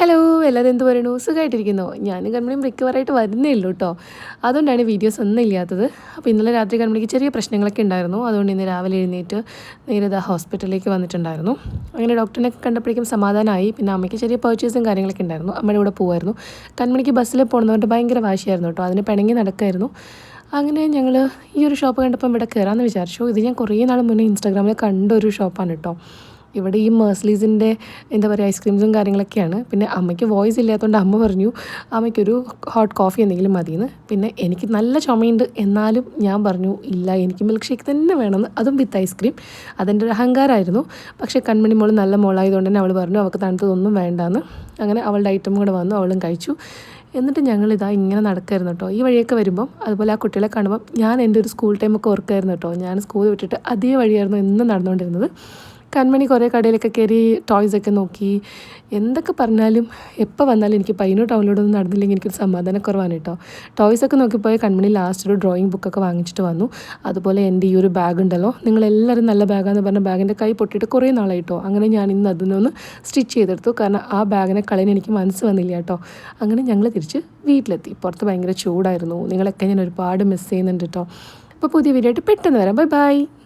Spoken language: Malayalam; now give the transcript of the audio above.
ഹലോ എല്ലാവരും എന്ത് പറയണു സുഖമായിട്ടിരിക്കുന്നു ഞാൻ കൺമണിയും റിക്കവറായിട്ട് വരുന്നേ ഉള്ളൂ കേട്ടോ അതുകൊണ്ടാണ് വീഡിയോസ് ഒന്നും ഇല്ലാത്തത്. അപ്പോൾ ഇന്നലെ രാത്രി കൺമണിക്ക് ചെറിയ പ്രശ്നങ്ങളൊക്കെ ഉണ്ടായിരുന്നു. അതുകൊണ്ട് ഇന്ന് രാവിലെ എഴുന്നേറ്റ് നേരെ ഇതാ ഹോസ്പിറ്റലിലേക്ക് വന്നിട്ടുണ്ടായിരുന്നു. അങ്ങനെ ഡോക്ടറിനെ കണ്ടപ്പോഴേക്കും സമാധാനമായി. പിന്നെ അമ്മയ്ക്ക് ചെറിയ പർച്ചേസും കാര്യങ്ങളൊക്കെ ഉണ്ടായിരുന്നു. അമ്മയുടെ കൂടെ പോകുമായിരുന്നു കൺമണിക്ക് ബസ്സിൽ പോകുന്നതുകൊണ്ട് ഭയങ്കര വാശിയായിരുന്നു കേട്ടോ അതിന് പിണങ്ങി നടക്കായിരുന്നു. അങ്ങനെ ഞങ്ങൾ ഈ ഒരു ഷോപ്പ് കണ്ടപ്പം ഇവിടെ കയറാമെന്ന് വിചാരിച്ചു. ഇത് ഞാൻ കുറേ നാൾ മുന്നേ ഇൻസ്റ്റാഗ്രാമിൽ കണ്ട ഒരു ഷോപ്പാണ് കേട്ടോ ഇവിടെ ഈ മേഴ്സ്ലീസിന്റെ എന്താ പറയുക ഐസ്ക്രീംസും കാര്യങ്ങളൊക്കെയാണ്. പിന്നെ അമ്മയ്ക്ക് വോയിസ് ഇല്ലാത്തതുകൊണ്ട് അമ്മ പറഞ്ഞു അമ്മയ്ക്കൊരു ഹോട്ട് കോഫി എന്തെങ്കിലും മതിയെന്ന്. പിന്നെ എനിക്ക് നല്ല ചുമയുണ്ട്. എന്നാലും ഞാൻ പറഞ്ഞു ഇല്ല എനിക്ക് മിൽക്ക് ഷേക്ക് തന്നെ വേണമെന്ന്. അതും വിത്ത് ഐസ്ക്രീം അതെന്റെ ഒരു അഹങ്കാരമായിരുന്നു പക്ഷേ കൺമണി മോൾ നല്ല മോളായതുകൊണ്ട് തന്നെ അവൾ പറഞ്ഞു അവൾക്ക് തണുത്തതൊന്നും വേണ്ടാന്ന്. അങ്ങനെ അവളുടെ ഐറ്റം കൂടെ വന്നു അവളും കഴിച്ചു. എന്നിട്ട് ഞങ്ങൾ ഇതാ ഇങ്ങനെ നടക്കായിരുന്നു കേട്ടോ ഈ വഴിയൊക്കെ വരുമ്പം അതുപോലെ ആ കുട്ടികളെ കാണുമ്പം ഞാൻ എന്റെ ഒരു സ്കൂൾ ടൈമൊക്കെ ഓർക്കായിരുന്നു കേട്ടോ ഞാൻ സ്കൂൾ വിട്ടിട്ട് അതേ വഴിയായിരുന്നു എന്നും നടന്നുകൊണ്ടിരുന്നത് കൺമണി കുറേ കടയിലൊക്കെ കയറി ടോയ്സൊക്കെ നോക്കി. എന്തൊക്കെ പറഞ്ഞാലും എപ്പോൾ വന്നാലും എനിക്ക് പയ്യന്നൂർ ടൗണിലൂടെ നടന്നില്ലെങ്കിൽ എനിക്കൊരു സമാധാനക്കുറവാണ് കേട്ടോ. ടോയ്സൊക്കെ നോക്കിപ്പോയ കൺമണി ലാസ്റ്റ് ഒരു ഡ്രോയിങ് ബുക്കൊക്കെ വാങ്ങിച്ചിട്ട് വന്നു. അതുപോലെ എന്റെ ഈ ഒരു ബാഗ് ഉണ്ടല്ലോ നിങ്ങളെല്ലാവരും നല്ല ബാഗാന്ന് പറഞ്ഞ ബാഗിന്റെ കൈ പൊട്ടിയിട്ട് കുറേ നാളായിട്ടോ അങ്ങനെ ഞാൻ ഇന്ന് അതിനൊന്ന് സ്റ്റിച്ച് ചെയ്തെടുത്തു. കാരണം ആ ബാഗിനെ കളയാൻ എനിക്ക് മനസ്സ് വന്നില്ല കേട്ടോ അങ്ങനെ ഞങ്ങൾ തിരിച്ച് വീട്ടിലെത്തി. പുറത്ത് ഭയങ്കര ചൂടായിരുന്നു. നിങ്ങളൊക്കെ ഞാൻ ഒരുപാട് മിസ് ചെയ്യുന്നുണ്ട് കേട്ടോ അപ്പോൾ പുതിയ വീഡിയോ ആയിട്ട് പെട്ടെന്ന് വരാം. Bye bye